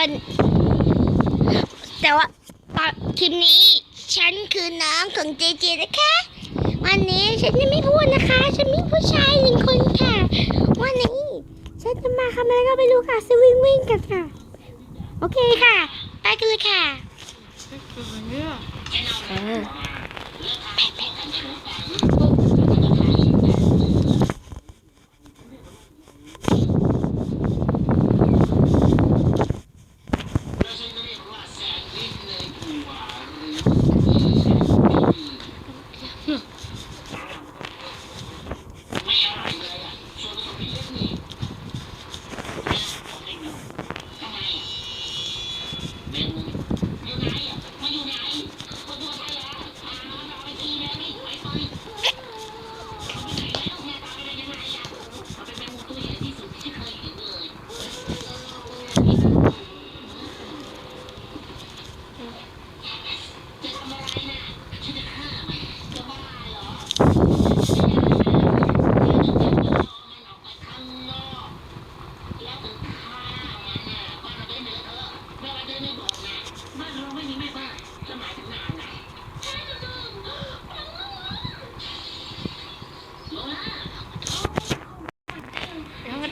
วัน แต่ว่าตอนคลิปนี้ ฉันคือน้องของเจเจนะคะ วันนี้ฉันจะไม่พูดนะคะ ฉันมีผู้ชายหนึ่งคนค่ะ วันนี้ ฉันจะมาทำอะไรก็ไม่รู้ค่ะซื้อวิ่งวิ่งกันค่ะ โอเคค่ะ ไปกันเลยค่ะเออแ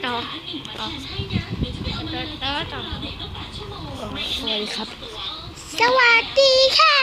ต่อต่อต่อต่อสวัสดีครับ สวัสดีค่ะ